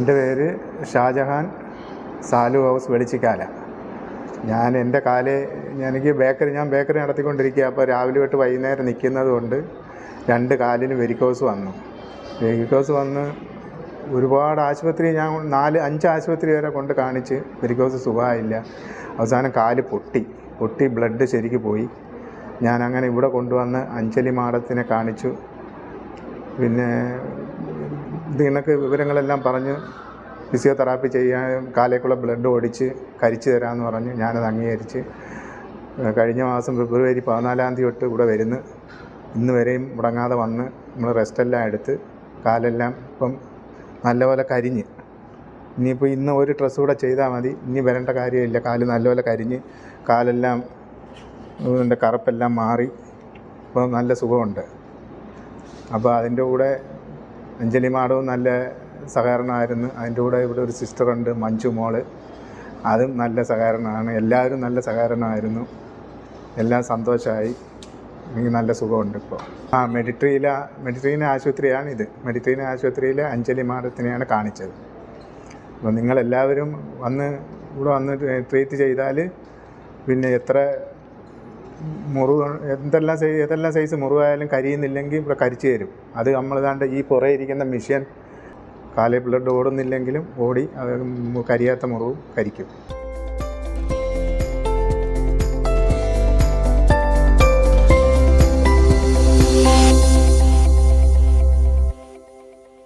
എന്റെ പേര് ഷാജഹാൻ സാലു ഹൗസ് വെളിച്ചിക്കാല. ഞാൻ എന്റെ കാൽ എനിക്ക് ബേക്കറി ഞാൻ ബേക്കറി നടത്തിക്കൊണ്ടിരിക്കുക അപ്പോൾ രാവിലെ തൊട്ട് വൈകുന്നേരം നിൽക്കുന്നത് കൊണ്ട് രണ്ട് കാലിന് വെരിക്കോസ് വന്നു. വെരിക്കോസ് വന്ന് ഒരുപാട് ആശുപത്രി ഞാൻ നാല് അഞ്ച് ആശുപത്രി വരെ കൊണ്ട് കാണിച്ച് വെരിക്കോസ് സുഖമായില്ല. അവസാനം കാൽ പൊട്ടി. പൊട്ടി ബ്ലഡ് ശരിക്ക് പോയി. ഞാൻ അങ്ങനെ ഇവിടെ കൊണ്ടുവന്ന് അഞ്ജലി മാഡത്തിനെ കാണിച്ചു. പിന്നെ കണക്ക് വിവരങ്ങളെല്ലാം പറഞ്ഞ് ഫിസിയോതെറാപ്പി ചെയ്യാൻ കാലേക്കുള്ള ബ്ലഡ് ഓടിച്ച് കരിച്ചു തരാമെന്ന് പറഞ്ഞ് ഞാനത് അംഗീകരിച്ച് കഴിഞ്ഞ മാസം ഫെബ്രുവരി പതിനാലാം തീയതി തൊട്ട് ഇവിടെ വരുന്നു. ഇന്ന് വരെയും മുടങ്ങാതെ വന്ന് നമ്മൾ റെസ്റ്റെല്ലാം എടുത്ത് കാലെല്ലാം ഇപ്പം നല്ലപോലെ കരിഞ്ഞ്. ഇനിയിപ്പോൾ ഇന്ന് ഒരു ഡ്രസ്സ് കൂടെ ചെയ്താൽ മതി. ഇനി വരേണ്ട കാര്യമില്ല. കാൽ നല്ലപോലെ കരിഞ്ഞ് കാലെല്ലാം എന്റെ കറുപ്പെല്ലാം മാറി. ഇപ്പോൾ നല്ല സുഖമുണ്ട്. അപ്പോൾ അതിന്റെ കൂടെ അഞ്ജലി മാഡവും നല്ല സഹകരണമായിരുന്നു. അതിന്റെ കൂടെ ഇവിടെ ഒരു സിസ്റ്ററുണ്ട് മഞ്ജു മോൾ. അതും നല്ല സഹകരണമാണ്. എല്ലാവരും നല്ല സഹകരണമായിരുന്നു. എല്ലാം സന്തോഷമായി എനിക്ക് നല്ല സുഖമുണ്ട് ഇപ്പോൾ ആ മെഡിട്രീല മെഡിട്രീന ആശുപത്രിയാണ് ഇത് മെഡിട്രീന ആശുപത്രിയിൽ അഞ്ജലി മാഡത്തിനെയാണ് കാണിച്ചത്. അപ്പോൾ നിങ്ങളെല്ലാവരും വന്ന് ഇവിടെ വന്ന് ട്രീറ്റ് ചെയ്താൽ പിന്നെ എത്ര മുറിവ് എന്തെല്ലാം സൈസ് ഏതെല്ലാം സൈസ് മുറിവായാലും കരിയുന്നില്ലെങ്കിൽ ഇവിടെ കരിച്ചു തരും. അത് നമ്മൾ ദാണ്ട് ഈ പുറകെ ഇരിക്കുന്ന മിഷ്യൻ കാലിൽ ബ്ലഡ് ഓടുന്നില്ലെങ്കിലും ഓടി അത് കരിയാത്ത മുറിവും കരിക്കും.